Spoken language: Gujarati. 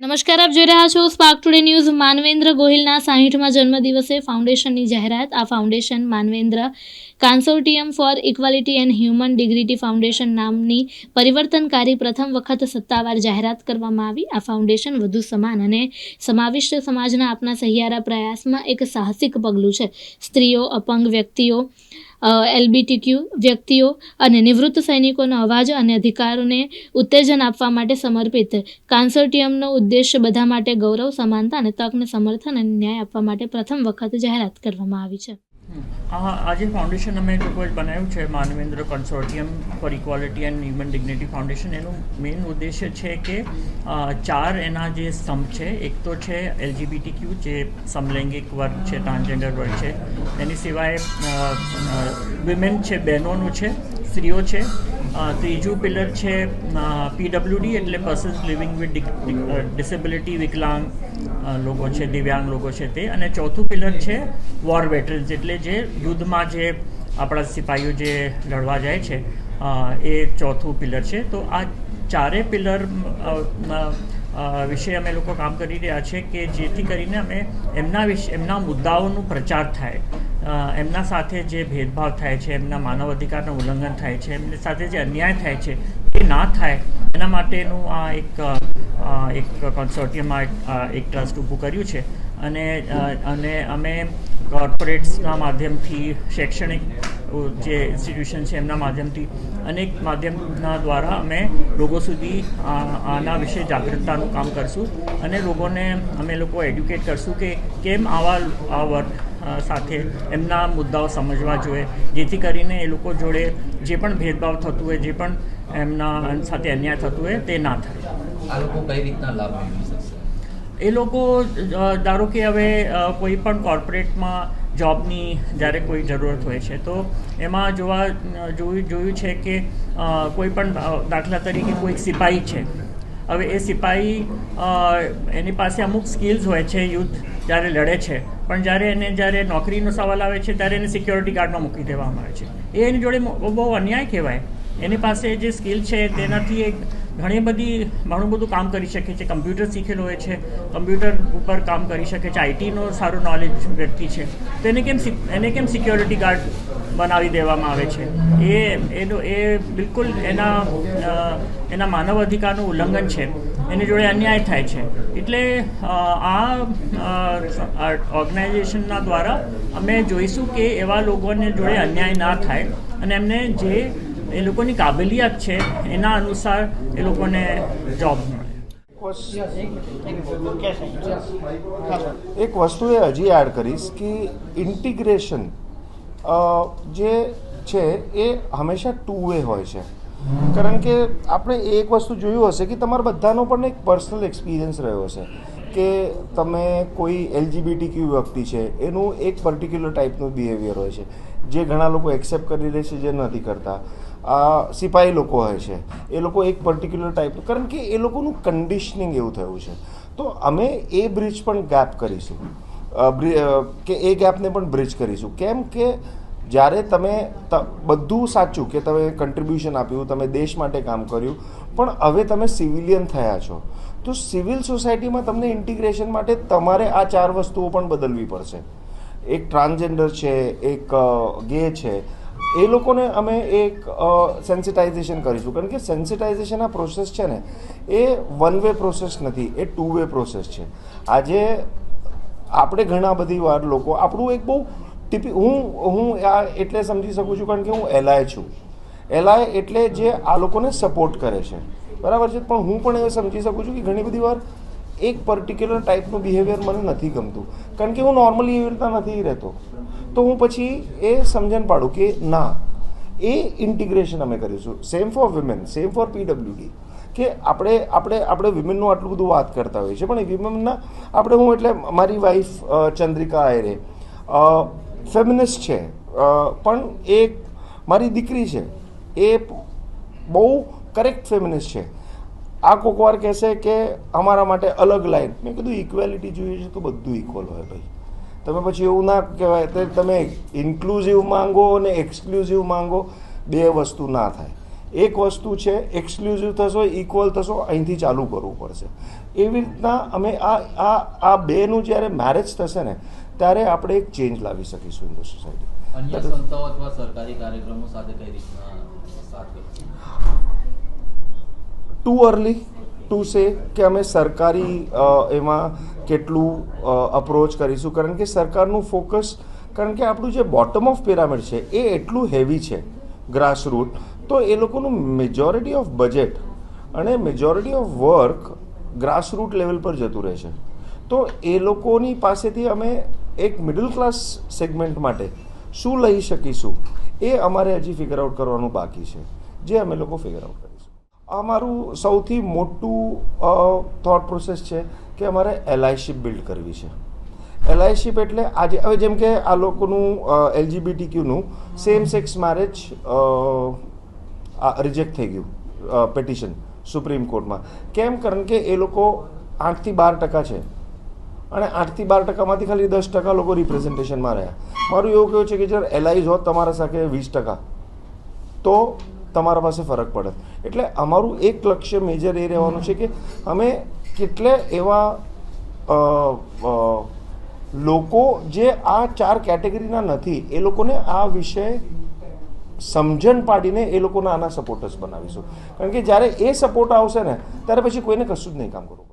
નમસ્કાર, આપ જોઈ રહ્યા છો સ્પાર્ક ટુડે ન્યૂઝ માનવેન્દ્ર ગોહિલના સાહીઠમાં જન્મદિવસે ફાઉન્ડેશનની જાહેરાત. આ foundation Manvendra Consortium for Equality and Human Dignity Foundation નામની પરિવર્તનકારી પ્રથમ વખત સત્તાવાર જાહેરાત કરવામાં આવી. આ ફાઉન્ડેશન વધુ સમાન અને સમાવિષ્ટ સમાજના આપના સહિયારા પ્રયાસમાં એક સાહસિક પગલું છે. સ્ત્રીઓ, અપંગ વ્યક્તિઓ એલબીટીક્યુ વ્યક્તિઓ અને નિવૃત્ત સૈનિકોનો અવાજ અને અધિકારોને ઉત્તેજન આપવા માટે સમર્પિત. કાન્સોર્ટિયમનો ઉદ્દેશ બધા માટે ગૌરવ, સમાનતા અને તકને સમર્થન અને ન્યાય આપવા માટે પ્રથમ વખત જાહેરાત કરવામાં આવી છે. આ આજે ફાઉન્ડેશન અમે લોકો જ બનાવ્યું છે Manvendra Consortium for Equality and Human Dignity Foundation એનું મેઇન ઉદ્દેશ્ય છે કે ચાર એના જે સ્તંભ છે, એક તો છે એલજીબીટી ક્યુ, જે સમલૈંગિક વર્ગ છે ટ્રાન્સજેન્ડર વર્ગ છે. એની સિવાય વિમેન છે, બહેનોનું છે, સ્ત્રીઓ છે. ત્રીજું પિલર છે પીડબ્લ્યુડી એટલે પર્સન્સ લિવિંગ વિથ ડિસેબિલિટી વિકલાંગ લોકો છે, દિવ્યાંગ લોકો છે તે. અને ચોથું પિલર છે વોર વેટરન્સ એટલે જે યુદ્ધમાં જે આપણા સિપાહીઓ જે લડવા જાય છે એ ચોથું પિલર છે. તો આ ચારે પિલર વિશે અમે લોકો કામ કરી રહ્યા છે કે જેથી કરીને અમે એમના વિશે, એમના મુદ્દાઓનું પ્રચાર થાય. એમના સાથે જે ભેદભાવ થાય છે એમના માનવ અધિકારનું ઉલ્લંઘન થાય છે એમની સાથે જે અન્યાય થાય છે એ ના થાય એના માટેનું આ એક એક કોન્સોર્ટિયમ એક ટ્રસ્ટ ઊભું કર્યું છે. અને અને અમે કોર્પોરેટ્સના માધ્યમથી શૈક્ષણિક જે ઇન્સ્ટિટ્યુશન છે એમના માધ્યમથી અનેક માધ્યમના દ્વારા અમે લોકો સુધી આના વિશે જાગૃતતાનું કામ કરશું. અને લોકોને અમે લોકો એડ્યુકેટ કરશું કે કેમ આવા આ વર્ગ અ, સાથે એમના મુદ્દાઓ સમજવા જોઈએ. જેથી કરીને એ લોકો જોડે જે પણ ભેદભાવ થતું હોય જે પણ એમના સાથે અન્યાય થતું હોય તે ના થાય. આ લોકો કઈ રીતના લાભ મેળવી શકશે? એ લોકો ધારો કે હવે કોઈ પણ કોર્પોરેટમાં જોબની જ્યારે કોઈ જરૂરત હોય છે તો એમાં જોવા જોયું જોયું છે કે કોઈ પણ દાખલા તરીકે કોઈ સિપાહી છે. હવે એ સિપાહી એની પાસે અમુક સ્કિલ્સ હોય છે યુદ્ધ જ્યારે લડે છે પણ જ્યારે એને જ્યારે નોકરીનો સવાલ આવે છે, ત્યારે એને સિક્યોરિટી ગાર્ડમાં મૂકી દેવામાં આવે છે. એ એની જોડે બહુ અન્યાય કહેવાય. એની પાસે જે સ્કિલ છે, તેનાથી એક ઘણી બધી ઘણું બધું કામ કરી શકે છે. કમ્પ્યુટર શીખેલું હોય છે. કમ્પ્યુટર ઉપર કામ કરી શકે છે. આઈટીનો સારું નોલેજ વ્યક્તિ છે. તો એને કેમ એને કેમ સિક્યોરિટી ગાર્ડ બનાવી દેવામાં આવે છે. એ, એનો, એ બિલકુલ એના એના માનવ અધિકારનું ઉલ્લંઘન છે. એની જોડે અન્યાય થાય છે. એટલે આ ઓર્ગેનાઇઝેશનના દ્વારા અમે જોઈશું કે એવા લોકોને જોડે અન્યાય ના થાય અને એમને જે એ લોકોની કાબેલિયત છે એના અનુસાર એ લોકોને જોબ મળે. એક વસ્તુ એ હજી એડ કરીશ કે ઇન્ટિગ્રેશન જે છે એ હંમેશા ટુ વે હોય છે. કારણ કે આપણે એક વસ્તુ જોયું હશે કે તમારા બધાનો પણ એક પર્સનલ એક્સપિરિયન્સ રહ્યો હશે કે તમે કોઈ એલજીબીટી ક્યુ વ્યક્તિ છે, એનું એક પર્ટિક્યુલર ટાઈપનું બિહેવિયર હોય છે, જે ઘણા લોકો એક્સેપ્ટ કરી લે છે, જે નથી કરતા. આ સિપાહી લોકો હોય છે, એ લોકો એક પર્ટિક્યુલર ટાઈપનું કારણ કે એ લોકોનું કન્ડિશનિંગ એવું થયું છે. તો અમે એ બ્રિજ પણ ગેપ કરીશું. કે એ ગેપને પણ બ્રિજ કરીશું. કેમ કે જ્યારે તમે બધું સાચું કે તમે કન્ટ્રીબ્યુશન આપ્યું, તમે દેશ માટે કામ કર્યું, પણ હવે તમે સિવિલિયન થયા છો. તો સિવિલ સોસાયટીમાં તમને ઇન્ટિગ્રેશન માટે તમારે આ ચાર વસ્તુઓ પણ બદલવી પડશે. એક ટ્રાન્સજેન્ડર છે, એક ગે છે. એ લોકોને અમે એક સેન્સિટાઇઝેશન કરીશું. કારણ કે સેન્સિટાઇઝેશન આ પ્રોસેસ છે ને, એ વન વે પ્રોસેસ નથી, એ ટુ વે પ્રોસેસ છે. આજે આપણે ઘણા બધી વાર લોકો, આપણું એક બહુ ટીપી, હું હું આ એટલે સમજી શકું છું કારણ કે હું એલઆઈ છું. એલાય એટલે જે આ લોકોને સપોર્ટ કરે છે. બરાબર છે? પણ હું પણ એ સમજી શકું છું કે ઘણી બધી વાર એક પર્ટિક્યુલર ટાઈપનું બિહેવિયર મને નથી ગમતું. કારણ કે હું નોર્મલી એવી રીતના નથી રહેતો. તો હું પછી એ સમજણ પાડું કે ના એ ઇન્ટિગ્રેશન અમે કરીશું. Same for women same for PWD કે આપણે આપણે આપણે વિમેનનું આટલું બધું વાત કરતા હોઈએ છીએ, પણ એ વિમેનના આપણે હું એટલે, મારી વાઈફ ચંદ્રિકા આયરે ફેમિનિસ્ટ છે પણ એ મારી દીકરી છે, એ બહુ કરેક્ટ ફેમિનિસ્ટ છે. આ કોકવાર કહેશે કે અમારા માટે અલગ લાઈન મેં કીધું ઇક્વેલિટી જોઈએ છે તો બધું ઇક્વલ હોય ભાઈ. તમે પછી એવું ના કહેવાય તો તમે ઇન્ક્લુઝિવ માંગો અને એક્સક્લુઝિવ માંગો બે વસ્તુ ના થાય. એક વસ્તુ છે એક્સક્લુઝિવ થશો ઇક્વલ થશો અહીંથી ચાલુ કરવું પડશે. એવી રીતના અમે આ આ આ બેનું જ્યારે મેરેજ થશે ને ત્યારે આપણે એક ચેન્જ લાવી શકીશું ઇન સોસાયટી અન્ય સંસ્થાઓ અથવા સરકારી કાર્યક્રમો સાથે કઈ રીતના ટુ અર્લી ટુ સે કે અમે સરકારી એમાં કેટલું અપ્રોચ કરીશું? કારણ કે સરકારનું ફોકસ કારણ કે આપણું જે બોટમ ઓફ પિરામિડ છે, એ એટલું હેવી છે ગ્રાસરૂટ તો એ લોકોનું મેજોરિટી ઓફ બજેટ અને majority of work grassroot level પર જતું રહે છે. તો એ લોકોની પાસેથી અમે એક મિડલ ક્લાસ સેગમેન્ટ માટે શું લઈ શકીશું, એ અમારે હજી ફિગર આઉટ કરવાનું બાકી છે, જે અમે લોકો ફિગર આઉટ કરીશું. અમારું સૌથી મોટું થોટ પ્રોસેસ છે કે અમારે એલઆઈશીપ બિલ્ડ કરવી છે. એલઆઈશીપ એટલે આજે, હવે જેમ કે આ લોકોનું એલજીબીટી ક્યુનું સેમ સેક્સ મેરેજ રિજેક્ટ થઈ ગયું પેટિશન સુપ્રીમ કોર્ટમાં કેમ? કારણ કે એ લોકો આઠથી બાર ટકા છે. અને આઠથી બાર ટકામાંથી ખાલી દસ ટકા લોકો રિપ્રેઝન્ટેશનમાં રહ્યા. મારું એવું કહેવું છે કે જ્યારે એલઆઈઝ હોત તમારા સાથે વીસ ટકા, તો તમારા પાસે ફરક પડે. એટલે અમારું એક લક્ષ્ય મેજર એ રહેવાનું છે કે અમે કેટલે એવા લોકો જે આ ચાર કેટેગરીના નથી, એ લોકોને આ વિષય સમજણ પાડીને એ લોકોના આના સપોર્ટર્સ બનાવીશું. કારણ કે જ્યારે એ સપોર્ટ આવશે ને, ત્યારે પછી કોઈને કશું જ નહીં કામ કરવું.